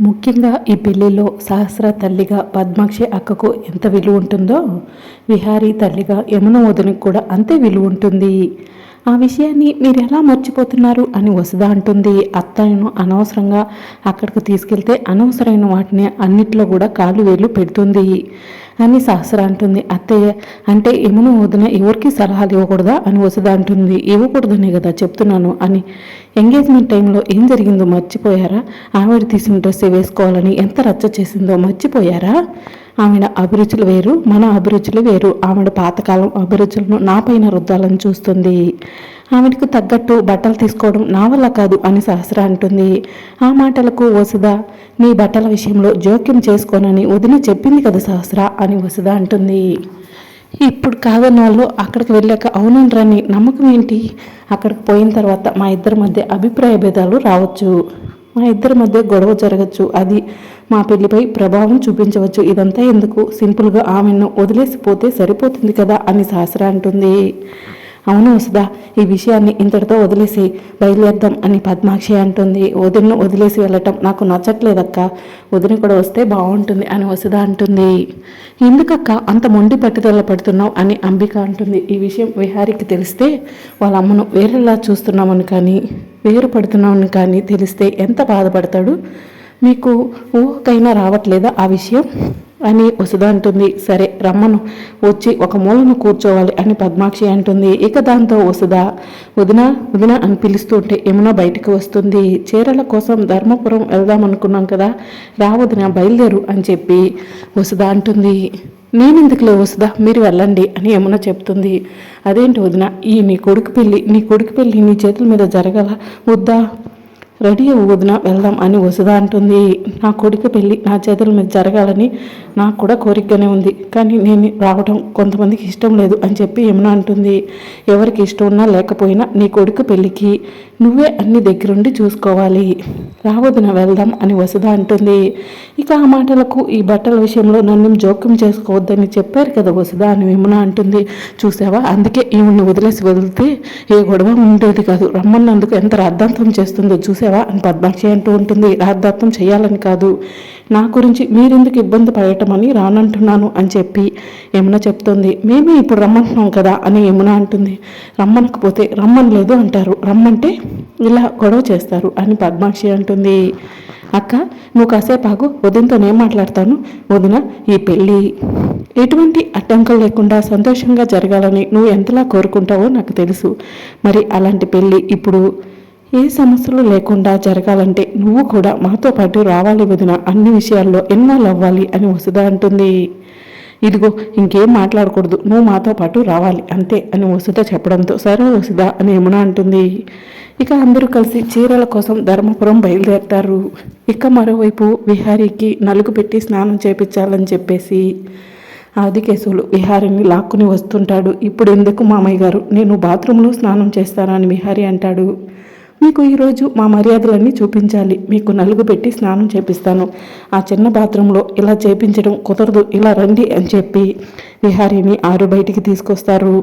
ముఖ్యంగా ఈ పెళ్ళిలో సహస్ర తల్లిగా పద్మాక్షి అక్కకు ఎంత విలువ ఉంటుందో విహారీ తల్లిగా యమున కూడా అంతే విలువ ఉంటుంది. ఆ విషయాన్ని మీరు ఎలా మర్చిపోతున్నారు అని వసుధ అంటుంది. అత్తయ్యను అనవసరంగా అక్కడికి తీసుకెళ్తే అనవసరమైన వాటిని అన్నిట్లో కూడా కాలు వేలు పెడుతుంది. అని సహస్ర అంటుంది. అత్తయ్య అంటే ఏమను వదిన ఎవరికి సలహాలు ఇవ్వకూడదా అని వసుధ అంటుంది. ఇవ్వకూడదనే కదా చెప్తున్నాను అని. ఎంగేజ్మెంట్ టైంలో ఏం జరిగిందో మర్చిపోయారా? ఆవిడ తీసిన డ్రెస్ వేసుకోవాలని ఎంత రచ్చ చేసిందో మర్చిపోయారా? ఆవిడ అభిరుచులు వేరు మన అభిరుచులు వేరు. ఆవిడ పాతకాలం అభిరుచులను నా పైన రుద్దాలని చూస్తుంది. ఆవిడకు తగ్గట్టు బట్టలు తీసుకోవడం నా వల్ల కాదు అని సహస్ర అంటుంది. ఆ మాటలకు వసుధ నీ బట్టల విషయంలో జోక్యం చేసుకోనని వదిన చెప్పింది కదా సహస్ర అని వసుధ అంటుంది. ఇప్పుడు కాదన్న వాళ్ళు అక్కడికి వెళ్ళాక అవునండ్రని నమ్మకం ఏంటి? అక్కడికి పోయిన తర్వాత మా ఇద్దరి మధ్య అభిప్రాయ భేదాలు రావచ్చు. మా ఇద్దరి మధ్య గొడవ జరగచ్చు. అది మా పెళ్ళిపై ప్రభావం చూపించవచ్చు. ఇదంతా ఎందుకు? సింపుల్గా ఆమెను వదిలేసిపోతే సరిపోతుంది కదా అని సహస్ర అంటుంది. అవును వసుదా ఈ విషయాన్ని ఇంతటితో వదిలేసి బయలుదేరదాం అని పద్మాక్షి అంటుంది. వదినను వదిలేసి వెళ్ళటం నాకు నచ్చట్లేదక్క. వదిన కూడా వస్తే బాగుంటుంది అని వసుద అంటుంది. ఎందుకక్క అంత మొండి పట్టుదల పడుతున్నావు అని అంబిక అంటుంది. ఈ విషయం విహారికి తెలిస్తే వాళ్ళ అమ్మను వేరేలా చూస్తున్నామని కానీ వేరు పడుతున్నామని కానీ తెలిస్తే ఎంత బాధపడతాడు? మీకు ఊహకైనా రావట్లేదా ఆ విషయం? అని వసుధ అంటుంది. సరే రమ్మను. వచ్చి ఒక మూలను కూర్చోవాలి అని పద్మాక్షి అంటుంది. ఇక దాంతో వసుధ వదిన వదిన అని పిలుస్తుంటే యమున బయటకు వస్తుంది. చీరల కోసం ధర్మపురం వెళ్దాం అనుకున్నాం కదా రా వదిన బయలుదేరు అని చెప్పి వసుధ అంటుంది. నేనెందుకులే వసుధ మీరు వెళ్ళండి అని యమున చెప్తుంది. అదేంటి వదిన ఈ నీ కొడుకు పెళ్ళి నీ కొడుకు పెళ్ళి నీ చేతుల మీద జరగల? వద్దా? రెడీ అవ్వు వదిన వెళ్దాం అని వసుధ అంటుంది. నా కొడుకు పెళ్ళి నా చేతుల మీద జరగాలని నాకు కూడా కోరికగానే ఉంది. కానీ నేను రావడం కొంతమందికి ఇష్టం లేదు అని చెప్పి యమున అంటుంది. ఎవరికి ఇష్టం ఉన్నా లేకపోయినా నీ కొడుకు పెళ్ళికి నువ్వే అన్ని దగ్గరుండి చూసుకోవాలి. రావద్దున వెళ్దాం అని వసుధ అంటుంది. ఇక ఆ మాటలకు ఈ బట్టల విషయంలో నన్ను జోక్యం చేసుకోవద్దని చెప్పారు కదా వసుధ అని విమున అంటుంది. చూసావా? అందుకే ఈవిడ్ని వదిలేసి వదిలితే ఏ గొడవ ఉండేది కాదు. రమ్మన్నందుకు ఎంత రాద్ధాంతం చేస్తుందో చూసావా? అని పద్మాక్షి అంటూ ఉంటుంది. రాద్ధాంతం చేయాలని కాదు. నా గురించి మీరెందుకు ఇబ్బంది పడటం అని రానంటున్నాను అని చెప్పి యమున చెప్తుంది. మేమే ఇప్పుడు రమ్మంటున్నాం కదా అని యమున అంటుంది. రమ్మనకపోతే రమ్మనలేదు అంటారు. రమ్మంటే ఇలా గొడవ చేస్తారు అని పద్మాక్షి అంటుంది. అక్క నువ్వు కాసేపు ఆగు వదినతో నేను మాట్లాడతాను. వదిన ఈ పెళ్ళి ఎటువంటి అడ్డంకులు లేకుండా సంతోషంగా జరగాలని నువ్వు ఎంతలా కోరుకుంటావో నాకు తెలుసు. మరి అలాంటి పెళ్ళి ఇప్పుడు ఏ సమస్యలు లేకుండా జరగాలంటే నువ్వు కూడా మాతో పాటు రావాలి వదిన. అన్ని విషయాల్లో ఇన్వాల్వ్ అవ్వాలి అని వసుధ అంటుంది. ఇదిగో ఇంకేం మాట్లాడకూడదు. నువ్వు మాతో పాటు రావాలి అంతే అని వసుధ చెప్పడంతో సరే వసుధ అని యమున అంటుంది. ఇక అందరూ కలిసి చీరల కోసం ధర్మపురం బయలుదేరతారు. ఇక మరోవైపు విహారీకి నలుగు పెట్టి స్నానం చేపించాలని చెప్పేసి ఆదికేశవులు విహారిని లాక్కుని వస్తుంటాడు. ఇప్పుడు ఎందుకు మామయ్య గారు? నేను బాత్రూంలో స్నానం చేస్తానని విహారీ అంటాడు. మీకు ఈరోజు మా మర్యాదలన్నీ చూపించాలి. మీకు నలుగు పెట్టి స్నానం చేపిస్తాను. ఆ చిన్న బాత్రూంలో ఇలా చేపించడం కుదరదు. ఇలా రండి అని చెప్పి విహారీని ఆరు బయటికి తీసుకొస్తారు.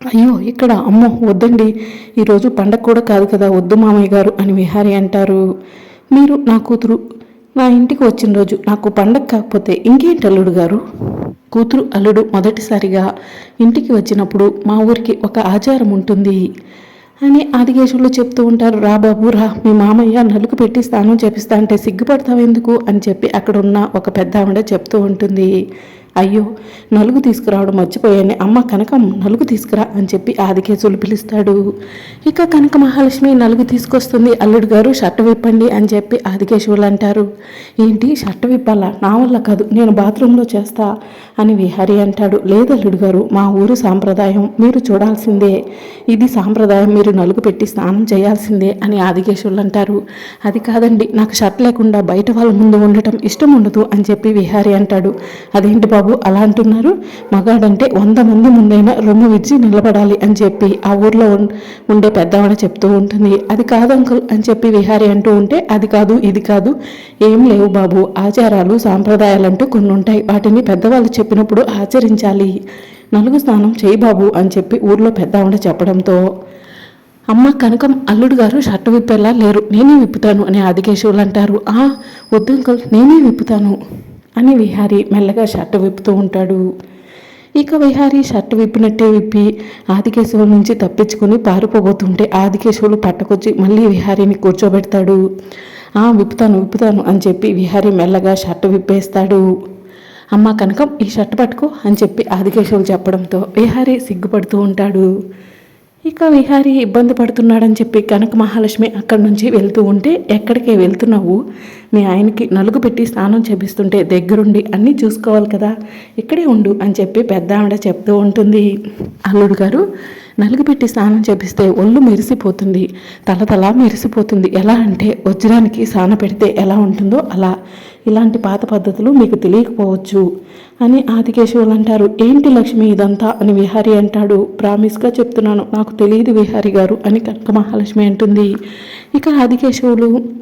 అయ్యో ఇక్కడ అమ్మో వద్దండి. ఈరోజు పండగ కూడా కాదు కదా వద్దు మామయ్య గారు అని విహారీ అంటారు. మీరు నా కూతురు నా ఇంటికి వచ్చిన రోజు నాకు పండగ కాకపోతే ఇంకేంటి అల్లుడు గారు? కూతురు అల్లుడు మొదటిసారిగా ఇంటికి వచ్చినప్పుడు మా ఊరికి ఒక ఆచారం ఉంటుంది. అని ఆదికేశవులు చెప్తూ ఉంటారు రా బాబు రా మీ మామయ్య నలుగు పెట్టి స్నానం చేపిస్తా అంటే సిగ్గుపడతావు ఎందుకు? అని చెప్పి అక్కడ ఉన్న ఒక పెద్ద ఆవిడ చెప్తూ ఉంటుంది. అయ్యో నలుగు తీసుకురావడం మర్చిపోయాను. అమ్మ కనకం నలుగు తీసుకురా అని చెప్పి ఆదికేశులు పిలుస్తాడు. ఇక కనక మహాలక్ష్మి నలుగు తీసుకొస్తుంది. అల్లుడు గారు షర్ట్ విప్పండి అని చెప్పి ఆదికేశవులు అంటారు. ఏంటి? షర్ట్ విప్పాలా? నా వల్ల కాదు. నేను బాత్రూంలో చేస్తా అని విహారి అంటాడు. లేదు అల్లుడు గారు మా ఊరు సాంప్రదాయం. మీరు చూడాల్సిందే. ఇది సాంప్రదాయం. మీరు నలుగు పెట్టి స్నానం చేయాల్సిందే అని ఆదికేశవులు అంటారు. అది కాదండి. నాకు షర్ట్ లేకుండా బయట వాళ్ళ ముందు ఉండటం ఇష్టం ఉండదు అని చెప్పి విహారి అంటాడు. అదేంటి బాబు? అలా అంటున్నారు. మగాడంటే వంద మంది ముందైనా రొమ్ము విడిచి నిలబడాలి అని చెప్పి ఆ ఊర్లో ఉండే పెద్దవాడ చెప్తూ ఉంటుంది. అది కాదు అంకుల్ అని చెప్పి విహారి అంటూ ఉంటే అది కాదు ఇది కాదు. ఏం లేవు బాబు. ఆచారాలు సాంప్రదాయాలు అంటూ కొన్ని ఉంటాయి వాటిని పెద్దవాళ్ళు చెప్పినప్పుడు ఆచరించాలి. నలుగు స్నానం చేయి బాబు అని చెప్పి ఊర్లో పెద్దవాడ చెప్పడంతో అమ్మ కనకం అల్లుడు గారు షర్టు విప్పేలా లేరు. నేనే విప్పుతాను అని ఆదికేశవులు అంటారు. ఆ వద్దు అంకుల్ నేనే విప్పుతాను. అని విహారి మెల్లగా షర్ట్ విప్పుతూ ఉంటాడు. ఇక విహారి షర్ట్ విప్పినట్టే విప్పి ఆదికేశవుల నుంచి తప్పించుకుని పారిపోబోతుంటే ఆదికేశవులు పట్టకొచ్చి మళ్ళీ విహారీని కూర్చోబెడతాడు. ఆ విప్పుతాను విప్పుతాను అని చెప్పి విహారీ మెల్లగా షర్ట్ విప్పేస్తాడు. అమ్మ కనకం ఈ షర్ట్ పట్టుకో అని చెప్పి ఆదికేశవులు చెప్పడంతో విహారీ సిగ్గుపడుతూ ఉంటాడు. ఇక విహారీ ఇబ్బంది పడుతున్నాడని చెప్పి కనక మహాలక్ష్మి అక్కడి నుంచి వెళ్తూ ఉంటే ఎక్కడికే వెళ్తున్నావు? మీ ఆయనకి నలుగు పెట్టి స్నానం చేపిస్తుంటే దగ్గరుండి అన్నీ చూసుకోవాలి కదా. ఇక్కడే ఉండు అని చెప్పి పెద్ద ఆవిడ చెప్తూ ఉంటుంది. అల్లుడు గారు నలుగు పెట్టి స్నానం చేపిస్తే ఒళ్ళు మెరిసిపోతుంది. తల తల మెరిసిపోతుంది. ఎలా అంటే వజ్రానికి స్నానం పెడితే ఎలా ఉంటుందో అలా. ఇలాంటి పాత పద్ధతులు మీకు తెలియకపోవచ్చు అని ఆదికేశవులు అంటారు. ఏంటి లక్ష్మి ఇదంతా అని విహారి అంటాడు. ప్రామిస్గా చెప్తున్నాను. నాకు తెలియదు విహారి గారు అని కనక మహాలక్ష్మి అంటుంది. ఇక ఆదికేశవులు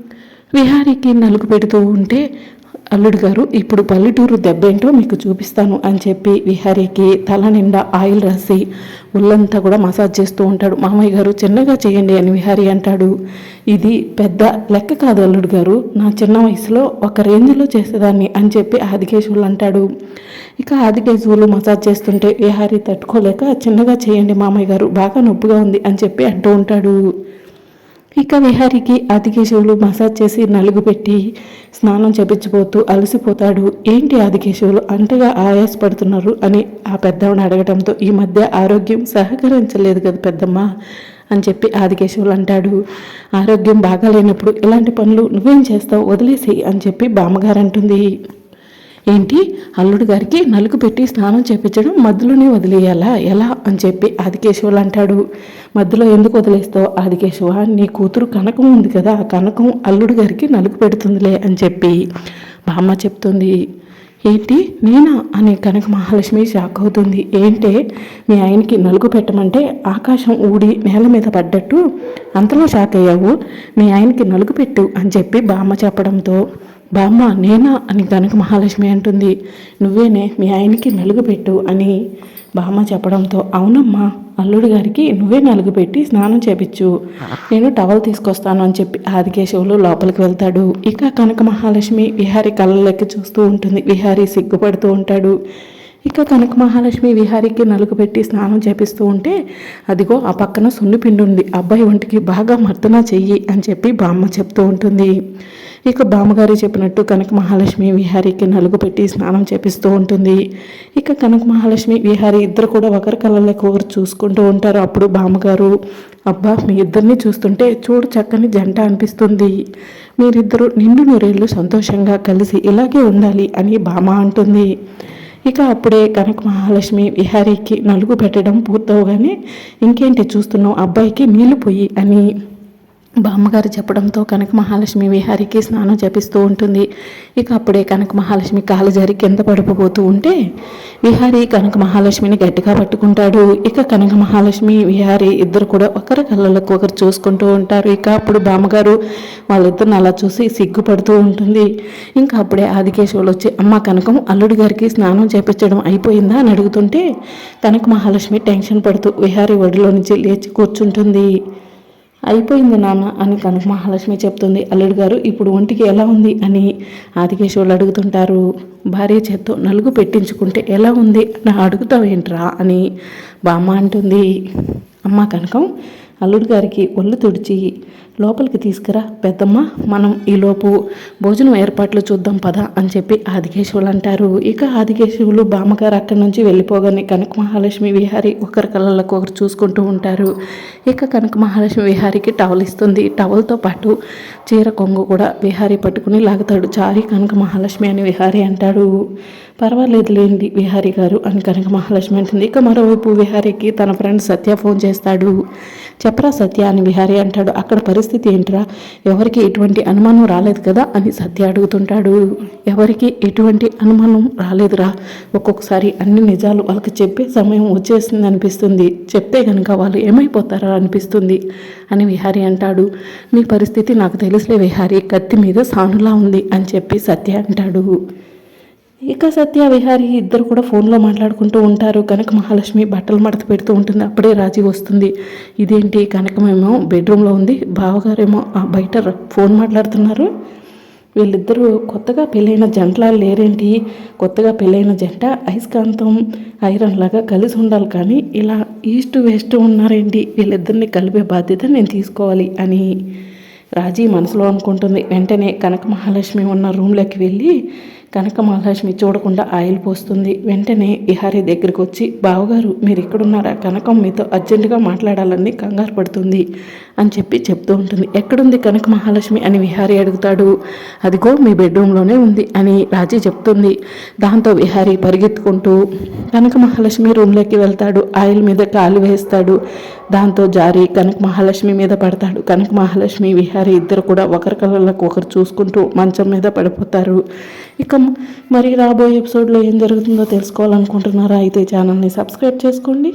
విహారీకి నలుగు పెడుతూ ఉంటే అల్లుడు గారు ఇప్పుడు పల్లెటూరు దెబ్బేంటో మీకు చూపిస్తాను అని చెప్పి విహారీకి తల నిండా ఆయిల్ రాసి ఒళ్ళంతా కూడా మసాజ్ చేస్తూ ఉంటాడు. మామయ్య గారు చిన్నగా చేయండి అని విహారీ అంటాడు. ఇది పెద్ద లెక్క కాదు అల్లుడు గారు. నా చిన్న వయసులో ఒక రేంజ్లో చేసేదాన్ని అని చెప్పి ఆదికేశవులు అంటాడు. ఇక ఆదికేశవులు మసాజ్ చేస్తుంటే విహారీ తట్టుకోలేక చిన్నగా చేయండి మామయ్య గారు బాగా నొప్పిగా ఉంది అని చెప్పి అంటూ ఉంటాడు. ఇక విహారికి ఆదికేశవులు మసాజ్ చేసి నలుగు పెట్టి స్నానం చేపించిపోతూ అలసిపోతాడు. ఏంటి ఆదికేశవులు అంతగా ఆయాసపడుతున్నారు అని ఆ పెద్దమ్మని అడగడంతో ఈ మధ్య ఆరోగ్యం సహకరించలేదు కదా పెద్దమ్మ అని చెప్పి ఆదికేశవులు అంటాడు. ఆరోగ్యం బాగాలేనప్పుడు ఇలాంటి పనులు నువ్వేం చేస్తావు? వదిలేసేయి అని చెప్పి బామ్మగారు అంటుంది. ఏంటి? అల్లుడు గారికి నలుగు పెట్టి స్నానం చేపించడం మధ్యలోనే వదిలేయాలా? ఎలా? అని చెప్పి ఆదికేశవులు అంటాడు. మధ్యలో ఎందుకు వదిలేస్తావు ఆదికేశవ? నీ కూతురు కనకం ఉంది కదా ఆ కనకం అల్లుడు గారికి నలుగు పెడుతుందిలే అని చెప్పి బామ్మ చెప్తుంది. ఏంటి? నేనా? అని కనక మహాలక్ష్మి షాక్ అవుతుంది. ఏంటే? మీ ఆయనకి నలుగు పెట్టమంటే ఆకాశం ఊడి నేల మీద పడ్డట్టు అంతలో షాక్ అయ్యావు. మీ ఆయనకి నలుగు పెట్టు అని చెప్పి బామ్మ చెప్పడంతో బామ్మ నేనా? అని కనక మహాలక్ష్మి అంటుంది. నువ్వేనే మీ ఆయనకి నలుగు పెట్టు అని బామ్మ చెప్పడంతో అవునమ్మా అల్లుడు గారికి నువ్వే నలుగు పెట్టి స్నానం చేపించు నేను టవల్ తీసుకొస్తాను అని చెప్పి ఆదికేశవులు లోపలికి వెళ్తాడు. ఇక కనక మహాలక్ష్మి విహారీ కళ్ళలోకి చూస్తూ ఉంటుంది. విహారీ సిగ్గుపడుతూ ఉంటాడు. ఇక కనక మహాలక్ష్మి విహారీకి నలుగు పెట్టి స్నానం చేపిస్తూ ఉంటే అదిగో ఆ పక్కన సున్నిపిండి ఉంది. అబ్బాయి ఒంటికి బాగా మర్దన చెయ్యి అని చెప్పి బామ్మ చెప్తూ ఉంటుంది. ఇక బామ్మగారు చెప్పినట్టు కనక మహాలక్ష్మి విహారీకి నలుగు పెట్టి స్నానం చేపిస్తూ ఉంటుంది. ఇక కనక మహాలక్ష్మి విహారీ ఇద్దరు కూడా ఒకరి కళ్ళలోకి ఒకరు చూసుకుంటూ ఉంటారు. అప్పుడు బామ్మగారు అబ్బా మీ ఇద్దరిని చూస్తుంటే చూడు చక్కని జంట అనిపిస్తుంది. మీరిద్దరూ నిండు నూరేళ్ళు సంతోషంగా కలిసి ఇలాగే ఉండాలి అని బామ అంటుంది. ఇక అప్పుడే కనక మహాలక్ష్మి విహారీకి నలుగు పెట్టడం పూర్తవగానే ఇంకేంటి చూస్తున్నావు? అబ్బాయికి నీళ్ళు పోయి అని బామ్మగారు చెప్పడంతో కనక మహాలక్ష్మి విహారికి స్నానం చేపిస్తూ ఉంటుంది. ఇక అప్పుడే కనక మహాలక్ష్మి కాలు జారి కింద పడిపోతూ ఉంటే విహారీ కనక మహాలక్ష్మిని గట్టిగా పట్టుకుంటాడు. ఇక కనక మహాలక్ష్మి విహారీ ఇద్దరు కూడా ఒకరి కళ్ళలకు ఒకరు చూసుకుంటూ ఉంటారు. ఇక అప్పుడు బామ్మగారు వాళ్ళిద్దరిని అలా చూసి సిగ్గుపడుతూ ఉంటుంది. ఇంకా అప్పుడే ఆదికేశవులు వచ్చి అమ్మ కనకం అల్లుడి గారికి స్నానం చేపించడం అయిపోయిందా? అని అడుగుతుంటే కనక మహాలక్ష్మి టెన్షన్ పడుతూ విహారీ ఒడిలో నుంచి లేచి కూర్చుంటుంది. అయిపోయింది నాన్న అని కనక మహాలక్ష్మి చెప్తుంది. అల్లుడు గారు ఇప్పుడు ఒంటికి ఎలా ఉంది? అని ఆదికేశవులు అడుగుతుంటారు. భార్య చేత్తో నలుగు పెట్టించుకుంటే ఎలా ఉంది? అని అడుగుతావేంట్రా అని బామ్మ అంటుంది. అమ్మ కనకం అల్లుడు గారికి ఒళ్ళు తుడిచి లోపలికి తీసుకురా పెద్దమ్మ మనం ఈలోపు భోజనం ఏర్పాట్లు చూద్దాం పద అని చెప్పి ఆదికేశవులు అంటారు. ఇక ఆదికేశవులు బామ్మగారు అక్కడి నుంచి వెళ్ళిపోగానే కనక మహాలక్ష్మి విహారి ఒకరి కళ్ళకు ఒకరు చూసుకుంటూ ఉంటారు. ఇక కనక మహాలక్ష్మి విహారికి టవల్ ఇస్తుంది. టవల్తో పాటు చీర కొంగు కూడా విహారీ పట్టుకుని లాగుతాడు. చారి కనక మహాలక్ష్మి అని విహారీ అంటాడు. పర్వాలేదు లేండి విహారీ గారు అని కనక మహాలక్ష్మి అంటుంది. ఇక మరోవైపు విహారీకి తన ఫ్రెండ్ సత్య ఫోన్ చేస్తాడు. చెప్పరా సత్య అని విహారి అంటాడు. అక్కడ పరిస్థితి ఏంటిరా? ఎవరికి ఎటువంటి అనుమానం రాలేదు కదా అని సత్య అడుగుతుంటాడు. ఎవరికి ఎటువంటి అనుమానం రాలేదురా? ఒక్కొక్కసారి అన్ని నిజాలు వాళ్ళకి చెప్పే సమయం వచ్చేసింది అనిపిస్తుంది. చెప్తే కనుక వాళ్ళు ఏమైపోతారా అనిపిస్తుంది అని విహారి అంటాడు. మీ పరిస్థితి నాకు తెలుసులే విహారి కత్తి మీద సానులా ఉంది అని చెప్పి సత్య అంటాడు. ఇక సత్య విహారి ఇద్దరు కూడా ఫోన్లో మాట్లాడుకుంటూ ఉంటారు. కనక మహాలక్ష్మి బట్టలు మడత పెడుతూ ఉంటుంది. అప్పుడే రాజీ వస్తుంది. ఇదేంటి? కనకమేమో బెడ్రూమ్లో ఉంది. బావగారేమో ఆ బయట ఫోన్ మాట్లాడుతున్నారు. వీళ్ళిద్దరూ కొత్తగా పెళ్ళైన జంటలా లేరేంటి? కొత్తగా పెళ్ళైన జంట అయస్కాంతం ఐరన్ లాగా కలిసి ఉండాలి కానీ ఇలా ఈస్ట్ వెస్ట్ ఉన్నారేంటి? వీళ్ళిద్దరిని కలిపే బాధ్యత నేను తీసుకోవాలి అని రాజీ మనసులో అనుకుంటుంది వెంటనే కనక మహాలక్ష్మి ఉన్న రూమ్లోకి వెళ్ళి కనక మహాలక్ష్మి చూడకుండా ఆయిల్ పోస్తుంది. వెంటనే విహారీ దగ్గరికి వచ్చి బావగారు మీరు ఎక్కడున్నారా? కనకం మీతో అర్జెంటుగా మాట్లాడాలని కంగారు పడుతుంది అని చెప్పి చెప్తూ ఉంటుంది. ఎక్కడుంది కనక మహాలక్ష్మి? అని విహారీ అడుగుతాడు. అదిగో మీ బెడ్రూమ్లోనే ఉంది అని రాజీ చెప్తుంది. దాంతో విహారీ పరిగెత్తుకుంటూ కనక మహాలక్ష్మి రూమ్లోకి వెళ్తాడు. ఆయిల్ మీద కాలు వేస్తాడు. దాంతో జారి కనక మహాలక్ష్మి మీద పడతాడు. కనక మహాలక్ష్మి విహారి ఇద్దరు కూడా ఒకరి కళ్ళకు ఒకరు చూసుకుంటూ మంచం మీద పడిపోతారు. ఇక మరి రాబోయే ఎపిసోడ్లో ఏం జరుగుతుందో తెలుసుకోవాలనుకుంటున్నారా? అయితే ఛానల్ని సబ్స్క్రైబ్ చేసుకోండి.